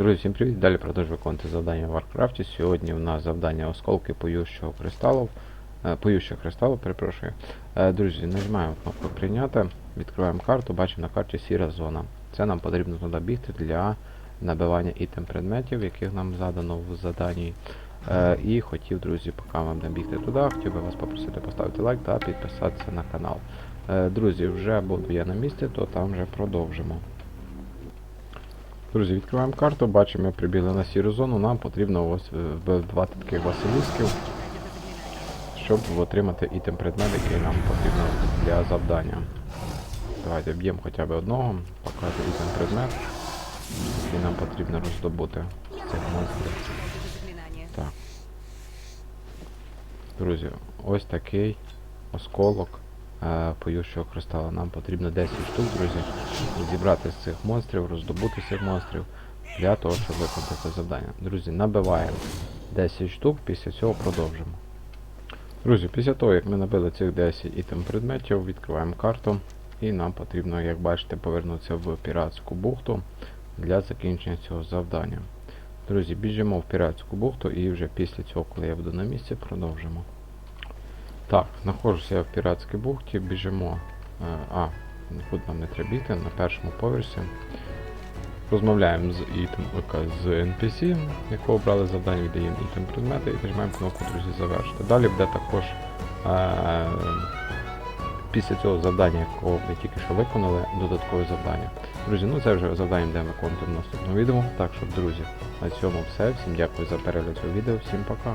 Друзі, всім привіт! Далі продовжую виконувати завдання в Варкрафті. Сьогодні у нас завдання осколки поющого кристалу. Е, поющих кристалу, перепрошую. Е, друзі, нажимаємо кнопку прийняти, відкриваємо карту, бачимо на карті сіра зона. Це нам потрібно туди бігти для набивання ітем предметів, яких нам задано в заданні. Е, і хотів, друзі, поки вам не бігти туди, хотів би вас попросити поставити лайк та підписатися на канал. Друзі, вже буду я на місці, то там вже продовжимо. Друзі, відкриваємо карту, бачимо, ми прибігли на сіру зону, нам потрібно ось е, вбивати таких василісків, щоб отримати ітем предмет, який нам потрібно для завдання. Давайте б'ємо хоча б одного, покажу ітем предмет, який нам потрібно роздобути з цих монстрів. Так. Друзі, ось такий осколок поющого кристала. Нам потрібно 10 штук, друзі, зібрати з цих монстрів, роздобути цих монстрів для того, щоб виконати це завдання. Друзі, набиваємо 10 штук, після цього продовжимо. Друзі, після того, як ми набили цих 10 ітем предметів, відкриваємо карту. І нам потрібно, як бачите, повернутися в піратську бухту для закінчення цього завдання. Друзі, біжимо в піратську бухту і вже після цього, коли я буду на місці, продовжимо. Так, знаходжуся я в піратській бухті, біжимо. е, А, нікуди нам не треба бігти, на першому поверсі. Розмовляємо з ітем, з NPC, якого брали завдання, віддаємо ітем предмети і нажимаємо кнопку друзі завершити. Далі буде також е, після цього завдання, якого ми тільки що виконали, додаткове завдання. Друзі, ну це вже завдання будемо виконувати в наступному відео. Так що, друзі, на цьому все. Всім дякую за перегляд цього відео, всім пока.